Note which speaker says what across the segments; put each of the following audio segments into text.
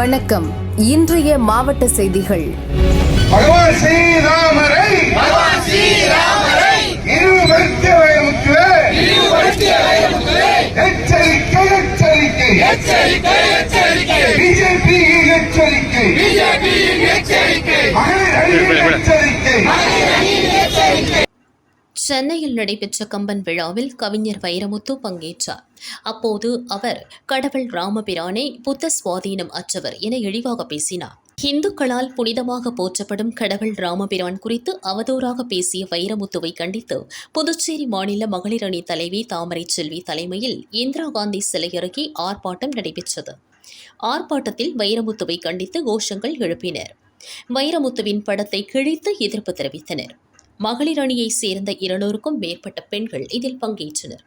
Speaker 1: வணக்கம். இன்றைய மாவட்ட செய்திகள்.
Speaker 2: பகவான் ஸ்ரீராமரை பகவான் ஸ்ரீராமரை இழிவுபடுத்திய வயமுக்கு எச்சரிக்கை எச்சரிக்கை.
Speaker 3: எச்சரிக்கை எச்சரிக்கை.
Speaker 2: பிஜேபி எச்சரிக்கை.
Speaker 3: பிஜேபியின் எச்சரிக்கை.
Speaker 2: மகளிர் அணியின் எச்சரிக்கை.
Speaker 4: சென்னையில் நடைபெற்ற கம்பன் விழாவில் கவிஞர் வைரமுத்து பங்கேற்றார். அப்போது அவர் கடவுள் ராமபிரானே புத்த சுவாதீனம் அற்றவர் என இழிவாக பேசினார். இந்துக்களால் புனிதமாக போற்றப்படும் கடவுள் ராமபிரான் குறித்து அவதூறாக பேசிய வைரமுத்துவை கண்டித்து புதுச்சேரி மாநில மகளிர் அணி தலைவி தாமரை செல்வி தலைமையில் இந்திரா காந்தி சிலை அருகே ஆர்ப்பாட்டம் நடைபெற்றது. ஆர்ப்பாட்டத்தில் வைரமுத்துவை கண்டித்து கோஷங்கள் எழுப்பினர். வைரமுத்துவின் படத்தை கிழித்து எதிர்ப்பு தெரிவித்தனர். மகளிர் அணியைச் சேர்ந்த இருநூறுக்கும் மேற்பட்ட பெண்கள் இதில் பங்கேற்றனர்.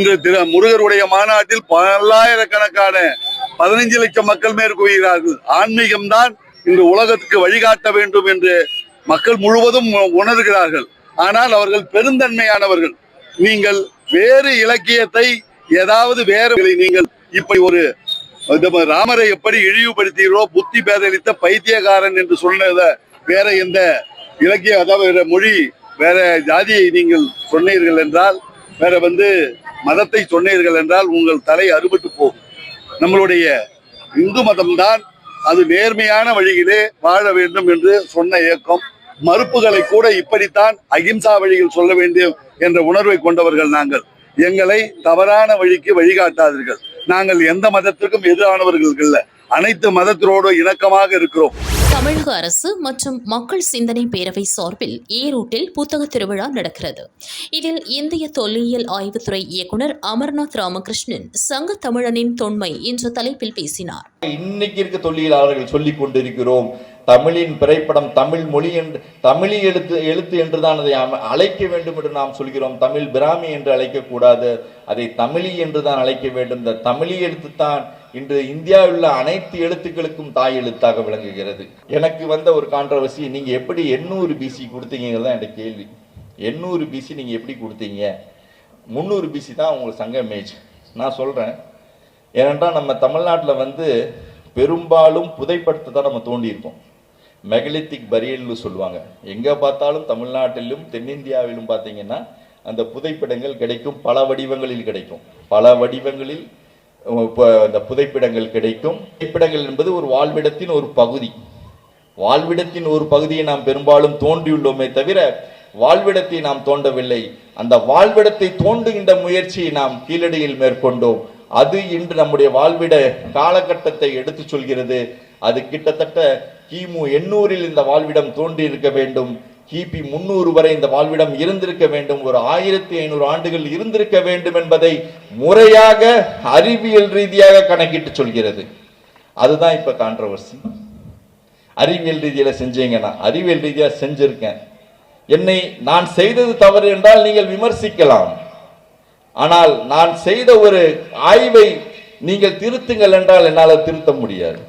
Speaker 5: இன்று திரு முருகருடைய மாநாட்டில் பல்லாயிரக்கணக்கான பதினைஞ்சு லட்சம் மக்கள் மேற்கொள்கிறார்கள் ஆன்மீகம்தான் இன்று உலகத்துக்கு வழிகாட்ட வேண்டும் என்று மக்கள் முழுவதும் உணர்கிறார்கள். ஆனால் அவர்கள் பெருந்தன்மையானவர்கள். நீங்கள் வேறு இலக்கியத்தை ஏதாவது வேறு நீங்கள் இப்படி ஒரு ராமரை எப்படி இழிவுபடுத்தீரோ புத்தி பேதளித்த பைத்தியக்காரன் என்று சொன்னத வேற எந்த இலக்கிய அதாவது வேற மொழி வேற ஜாதியை நீங்கள் சொன்னீர்கள் என்றால் வேற வந்து மதத்தை சொன்னீர்கள் என்றால் உங்கள் தலை அறுபட்டு போகும். நம்மளுடைய இந்து மதம்தான் அது நேர்மையான வழியிலே வாழ வேண்டும் என்று சொன்ன இயக்கம். மறுப்புகளை கூட இப்படித்தான் அகிம்சா வழியில் சொல்ல வேண்டும் என்ற உணர்வை கொண்டவர்கள் நாங்கள். எங்களை தவறான வழிக்கு வழிகாட்டாதீர்கள். நாங்கள் எந்த மதத்திற்கும் எதிரானவர்கள் இல்ல அனைத்து மதத்தினோடு இணக்கமாக இருக்கிறோம்.
Speaker 4: தமிழக அரசு மற்றும் மக்கள் சிந்தனை பேரவை சார்பில் ஈரோட்டில் புத்தக திருவிழா நடக்கிறது. இதில் இந்திய தொல்லியல் ஆய்வுத்துறை இயக்குனர் அமர்நாத் ராமகிருஷ்ணன் சங்க தமிழனின் தொன்மை என்ற தலைப்பில் பேசினார்.
Speaker 6: இன்னைக்கு இருக்க தொழிலாளர்கள் சொல்லிக் கொண்டிருக்கிறோம் தமிழின் திரைப்படம் தமிழ் மொழி என்று தமிழி எழுத்து எழுத்து என்றுதான் அதை அழைக்க வேண்டும் என்று நாம் சொல்கிறோம். தமிழ் பிராமி என்று அழைக்கக்கூடாது. அதை தமிழி என்று தான் அழைக்க வேண்டும். இந்த தமிழி எழுத்து தான் இன்று இந்தியாவில் உள்ள அனைத்து எழுத்துக்களுக்கும் தாய் எழுத்தாக விளங்குகிறது. எனக்கு வந்த ஒரு கான்ட்ரவர்சி நீங்க எப்படி எண்ணூறு பிசி கொடுத்தீங்கிறது தான் என்னோட கேள்வி. எண்ணூறு பிசி நீங்க எப்படி கொடுத்தீங்க? முந்நூறு பிசி தான் உங்களுக்கு சங்க மேஜ் நான் சொல்றேன். ஏனென்றால் நம்ம தமிழ்நாட்டில் வந்து பெரும்பாலும் புதைப்படத்தை தான் நம்ம தோண்டியிருக்கோம். மெகலித்திக் பரியல்னு சொல்லுவாங்க. எங்கே பார்த்தாலும் தமிழ்நாட்டிலும் தென்னிந்தியாவிலும் பார்த்தீங்கன்னா அந்த புதைப்படங்கள் கிடைக்கும். பல வடிவங்களில் கிடைக்கும். பல வடிவங்களில் இந்த இப்போ அந்த புதைப்பிடங்கள் கிடைக்கும். புதைப்பிடங்கள் என்பது ஒரு வாழ்விடத்தின் ஒரு பகுதி. வாழ்விடத்தின் ஒரு பகுதியை நாம் பெரும்பாலும் தோண்டியுள்ளோமே தவிர வாழ்விடத்தை நாம் தோண்டவில்லை அந்த வாழ்விடத்தை தோண்டுகின்ற முயற்சியை நாம் கீழடியில் மேற்கொண்டோம். அது இன்று நம்முடைய வாழ்விட காலகட்டத்தை எடுத்துச் சொல்கிறது. அது கிட்டத்தட்ட கிமு எண்ணூறில் இந்த வாழ்விடம் தோன்றி இருக்க வேண்டும். கிபி முன்னூறு வரை இந்த வாழ்விடம் இருந்திருக்க வேண்டும். ஒரு ஆயிரத்தி ஐநூறு ஆண்டுகள் இருந்திருக்க வேண்டும் என்பதை முறையாக அறிவியல் ரீதியாக கணக்கிட்டு சொல்கிறது. அதுதான் இப்ப கான்ட்ரவர்சி அறிவியல் ரீதியில செஞ்சீங்கன்னா அறிவியல் ரீதியா செஞ்சிருக்கேன். என்னை நான் செய்தது தவறு என்றால் நீங்கள் விமர்சிக்கலாம். ஆனால் நான் செய்த ஒரு ஆய்வை நீங்கள் திருத்துங்கள் என்றால் என்னால் திருத்த முடியாது.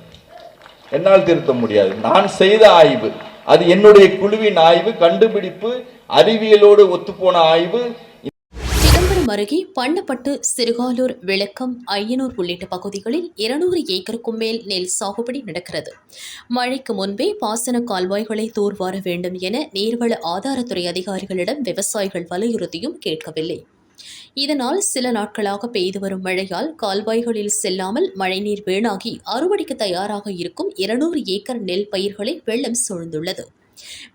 Speaker 6: என்னால் திருத்த முடியாது. நான் செய்த ஆய்வு. அது என்னுடைய குழுவின் ஆய்வு கண்டுபிடிப்பு அறிவியலோடு ஒத்துப்போன ஆய்வு.
Speaker 4: சிதம்பரம் அருகே பண்ணப்பட்டு சிறுகாலூர் விளக்கம் ஐயனூர் உள்ளிட்ட பகுதிகளில் இருநூறு ஏக்கருக்கும் மேல் நெல் சாகுபடி நடக்கிறது. மழைக்கு முன்பே பாசன கால்வாய்களை தூர்வார வேண்டும் என நீர்வள ஆதாரத்துறை அதிகாரிகளிடம் விவசாயிகள் வலியுறுத்தியும் கேட்கவில்லை. இதனால் சில நாட்களாக பெய்து வரும் மழையால் கால்வாய்களில் செல்லாமல் மழைநீர் வீணாகி அறுவடைக்கு தயாராக இருக்கும் இருநூறு ஏக்கர் நெல் பயிர்களை வெள்ளம் சூழ்ந்துள்ளது.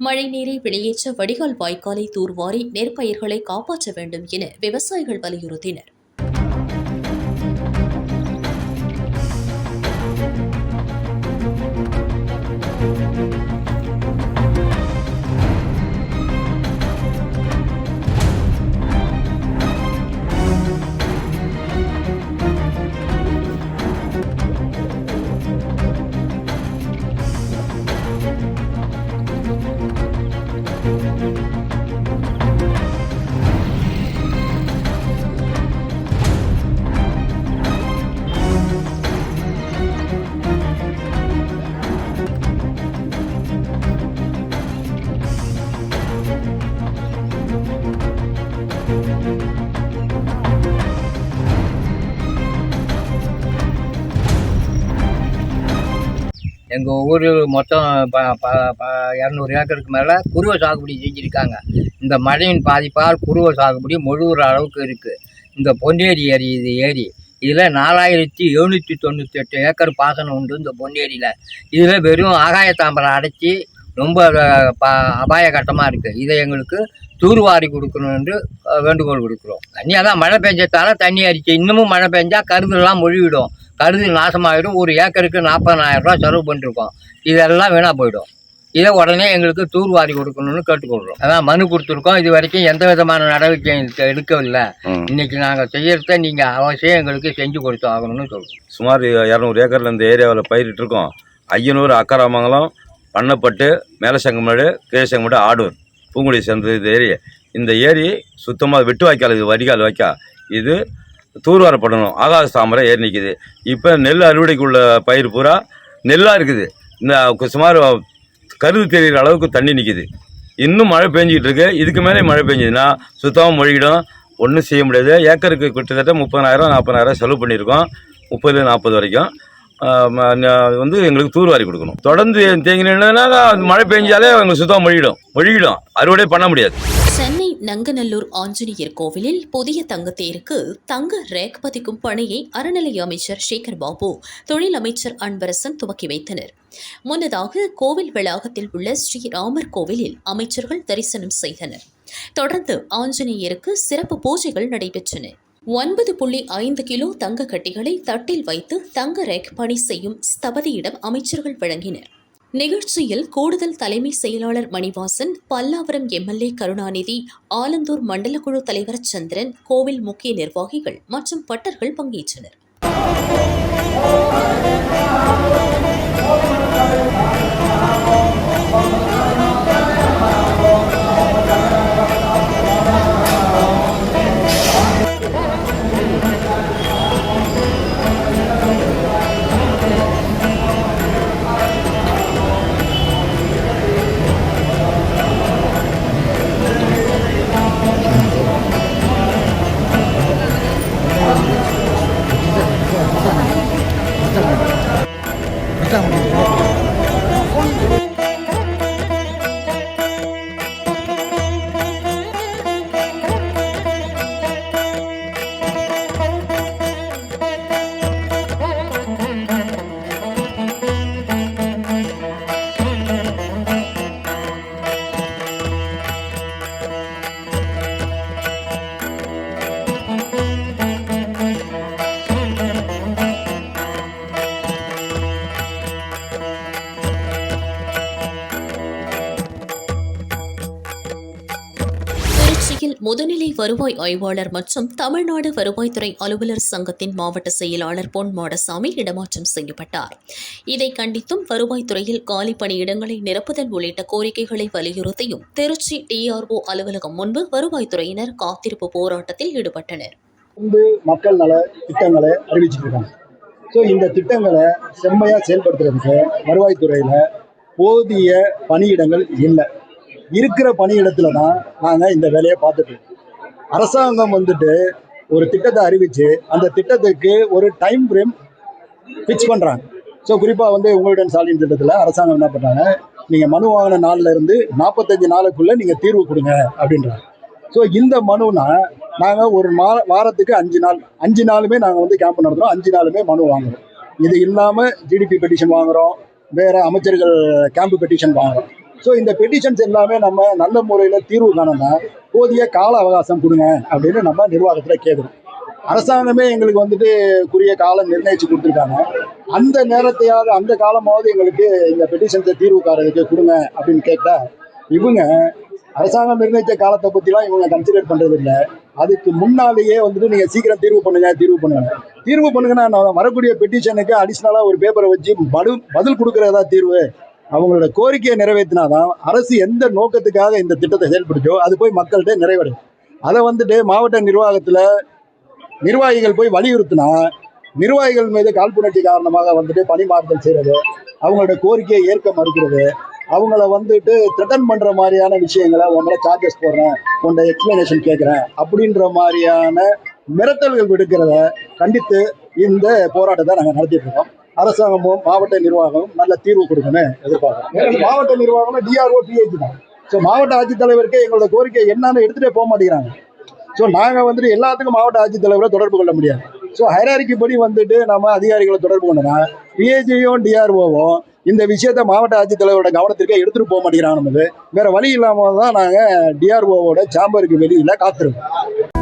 Speaker 4: மழைநீரை வெளியேற்ற வடிகால் வாய்க்காலை தூர்வாரி நெற்பயிர்களை காப்பாற்ற வேண்டும் என விவசாயிகள் வலியுறுத்தினர்.
Speaker 7: எங்கள் ஊர் மொத்தம் ப ப ப இரநூறு ஏக்கருக்கு மேலே குருவை சாகுபடி செஞ்சுருக்காங்க. இந்த மழையின் பாதிப்பால் குருவை சாகுபடி முழுகிற அளவுக்கு இருக்குது இந்த பொன்னேரி ஏரி இது ஏரி இதில் நாலாயிரத்தி எழுநூற்றி தொண்ணூற்றி எட்டு ஏக்கர் பாசனம் உண்டு இந்த பொன்னேரியில். இதில் வெறும் ஆகாய தாம்பரம் அடைச்சி ரொம்ப ப அபாயகட்டமாக இருக்குது இதை எங்களுக்கு தூர்வாரி கொடுக்கணும் என்று வேண்டுகோள் கொடுக்குறோம் தண்ணியாக தான் மழை பெஞ்சத்தால் தண்ணி அரிச்சு இன்னமும் மழை பெஞ்சால் கருதுலாம் மொழிவிடும் கருது நாசமாகிடும் ஒரு ஏக்கருக்கு நாற்பதனாயிரம் ரூபா செலவு பண்ணிருக்கோம். இதெல்லாம் வீணாக போயிடும். இதை உடனே எங்களுக்கு தூர்வாரி கொடுக்கணும்னு கேட்டுக்கொள்கிறோம் அதான் மனு கொடுத்துருக்கோம். இது வரைக்கும் எந்த விதமான நடவடிக்கை எடுக்க- எடுக்கவில்லை. இன்னைக்கு நாங்கள் செய்யறத நீங்கள் அவசியம் எங்களுக்கு செஞ்சு கொடுத்து ஆகணும்னு சொல்கிறோம்
Speaker 8: சுமார் இரநூறு ஏக்கரில் இந்த ஏரியாவில் பயிரிட்டிருக்கோம் ஐயனூர் அக்கராமங்கலம் பண்ணப்பட்டு மேலசங்கமேடு கீழசங்கமேடு ஆடூர் பூங்குடி சேர்ந்தது இந்த ஏரி இந்த ஏரி சுத்தமாக வெட்டு வாய்க்கால் இது வடிகால் வாய்க்கா இது தூர்வாரப்படணும். ஆகாச தாமரை ஏறி நிற்கிது இப்போ நெல் அறுவடைக்குள்ள பயிர் பூரா நெல்லாக இருக்குது. இந்த சுமார் கருது தெரிகிற அளவுக்கு தண்ணி நிற்கிது இன்னும் மழை பெஞ்சிக்கிட்டு இருக்கு. இதுக்கு மேலே மழை பெஞ்சதுன்னா சுத்தமாக மொழிகிடும். ஒன்றும் செய்ய முடியாது. ஏக்கருக்கு கிட்டத்தட்ட முப்பதாயிரம் நாற்பதாயிரம் செலவு பண்ணியிருக்கோம். முப்பது நாற்பது வரைக்கும். வந்து எங்களுக்கு தூர்வாரி கொடுக்கணும். தொடர்ந்து தேங்கி மழை பெஞ்சாலே எங்களுக்கு சுத்தம் மொழியிடும். மொழியிடும். அறுவடை பண்ண முடியாது.
Speaker 4: சென்னை நங்கநல்லூர் ஆஞ்சநேயர் கோவிலில் புதிய தங்கத்தேருக்கு தங்க ரேக் பதிக்கும் பணியை அறநிலைய அமைச்சர் சேகர் பாபு தொழில் அமைச்சர் அன்பரசன் துவக்கி வைத்தனர். முன்னதாக கோவில் வளாகத்தில் உள்ள ஸ்ரீராமர் கோவிலில் அமைச்சர்கள் தரிசனம் செய்தனர். தொடர்ந்து ஆஞ்சநேயருக்கு சிறப்பு பூஜைகள் நடைபெற்றன. ஒன்பது புள்ளி ஐந்து கிலோ தங்க கட்டிகளை தட்டில் வைத்து தங்க ரேக் பணி செய்யும் ஸ்தபதியிடம் அமைச்சர்கள் வழங்கினர். நிகழ்ச்சியில் கூடுதல் தலைமை செயலாளர் மணிவாசன் பல்லாவரம் எம்எல்ஏ கருணாநிதி ஆலந்தூர் மண்டல குழு தலைவர் சந்திரன் கோவில் முக்கிய நிர்வாகிகள் மற்றும் பட்டர்கள் பங்கேற்றனர். திருச்சியில் முதுநிலை வருவாய் ஆய்வாளர் மற்றும் தமிழ்நாடு வருவாய்த்துறை அலுவலர் சங்கத்தின் மாவட்ட செயலாளர் பொன் மாடசாமி இடமாற்றம் செய்யப்பட்டார். இதை கண்டித்தும் வருவாய்த்துறையில் காலி பணியிடங்களை நிரப்புதல் உள்ளிட்ட கோரிக்கைகளை வலியுறுத்தியும் திருச்சி டிஆர்ஓ அலுவலகம் முன்பு வருவாய்த்துறையினர் காத்திருப்பு போராட்டத்தில் ஈடுபட்டனர்.
Speaker 9: மக்கள் நல திட்டங்களை அறிவிச்சிருக்காங்க. ஸோ இந்த திட்டங்களை செம்மையாக செயல்படுத்துறதுக்கு வருவாய்த்துறையில் போதிய பணியிடங்கள் இல்லை. இருக்கிற பணியிடத்துல தான் நாங்கள் இந்த வேலையை பார்த்துட்டு அரசாங்கம் வந்துட்டு ஒரு திட்டத்தை அறிவித்து அந்த திட்டத்துக்கு ஒரு டைம் ஃப்ரேம் ஃபிக்ஸ் பண்ணுறாங்க ஸோ குறிப்பாக வந்து உங்களுடன் சாலின் திட்டத்தில் அரசாங்கம் என்ன பண்ணுறாங்க நீங்கள் மனு வாங்கின நாளில் இருந்து நாற்பத்தஞ்சு நாளுக்குள்ளே நீங்கள் தீர்வு கொடுங்க அப்படின்றாங்க. ஸோ இந்த மனுனா நாங்கள் ஒரு மா வாரத்துக்கு அஞ்சு நாள் அஞ்சு நாளுமே நாங்கள் வந்து கேம்ப் நடத்துகிறோம் அஞ்சு நாளுமே மனு வாங்குறோம். இது இல்லாமல் ஜிடிபி பெட்டிஷன் வாங்குறோம். வேறு அமைச்சர்கள் கேம்ப் பெட்டிஷன் வாங்குறோம். ஸோ இந்த பெட்டிஷன்ஸ் எல்லாமே நம்ம நல்ல முறையில் தீர்வு காணணும்னா போதிய கால அவகாசம் கொடுங்க அப்படின்னு நம்ம நிர்வாகத்தில் கேட்குறோம் அரசாங்கமே எங்களுக்கு வந்துட்டு குறிய காலம் நிர்ணயிச்சு கொடுத்துருக்காங்க. அந்த நேரத்தையாவது அந்த காலமாவது எங்களுக்கு இந்த பெட்டிஷன்ஸை தீர்வு காரதுக்கு கொடுங்க அப்படின்னு கேட்டால் இவங்க அரசாங்கம் நிர்ணயித்த காலத்தை பற்றிலாம் இவங்க கன்சிடர் பண்ணுறது இல்லை அதுக்கு முன்னாலேயே வந்துட்டு நீங்கள் சீக்கிரம் தீர்வு பண்ணுங்க தீர்வு பண்ணுங்க. தீர்வு பண்ணுங்கன்னா நான் வரக்கூடிய பெட்டிஷனுக்கு அடிஷ்னலாக ஒரு பேப்பரை வச்சு பதில் பதில் கொடுக்குறதா தீர்வு? அவங்களோட கோரிக்கையை நிறைவேற்றினாதான் அரசு எந்த நோக்கத்துக்காக இந்த திட்டத்தை செயல்படுத்தோ அது போய் மக்கள்கிட்ட நிறைவடையும். அதை வந்துட்டு மாவட்ட நிர்வாகத்தில் நிர்வாகிகள் போய் வலியுறுத்தினா நிர்வாகிகள் மீது காழ்ப்புணர்ச்சி காரணமாக வந்துட்டு பணி மாறுதல் செய்கிறது அவங்களோட கோரிக்கையை ஏற்க மறுக்கிறது அவங்கள வந்துட்டு த்ரெட்டன் பண்ணுற மாதிரியான விஷயங்களை உங்களை சார்ஜஸ் போடுறேன் உன்னை எக்ஸ்பிளனேஷன் கேட்குறேன் அப்படின்ற மாதிரியான மிரட்டல்கள் விடுக்கிறத கண்டித்து இந்த போராட்டத்தை நாங்கள் நடத்திட்டு இருக்கோம். அரசாங்கமும் மாவட்ட நிர்வாகமும் நல்ல தீர்வு கொடுக்கணும் எதிர்பார்க்கிறோம். மாவட்ட நிர்வாகம் டிஆர்ஓ பிஹெச் தான் ஸோ மாவட்ட ஆட்சித்தலைவருக்கு எங்களோட கோரிக்கை என்னன்னு எடுத்துகிட்டே போக மாட்டேங்கிறாங்க. ஸோ நாங்கள் வந்துட்டு எல்லாத்துக்கும் மாவட்ட ஆட்சித்தலைவரை தொடர்பு கொள்ள முடியாது. ஸோ ஹைராரிக்கு படி வந்துட்டு நம்ம அதிகாரிகளை தொடர்பு கொண்டோம்னா பிஹெச்யும் டிஆர்ஓவும் இந்த விஷயத்த மாவட்ட ஆட்சித்தலைவரோட கவனத்திற்கே எடுத்துகிட்டு போக மாட்டேங்கிறாங்க நமக்கு வேற வழி இல்லாமல் தான் நாங்கள் டிஆர்ஓவோட சாம்பருக்கு வெளியில் காத்திருக்கோம்.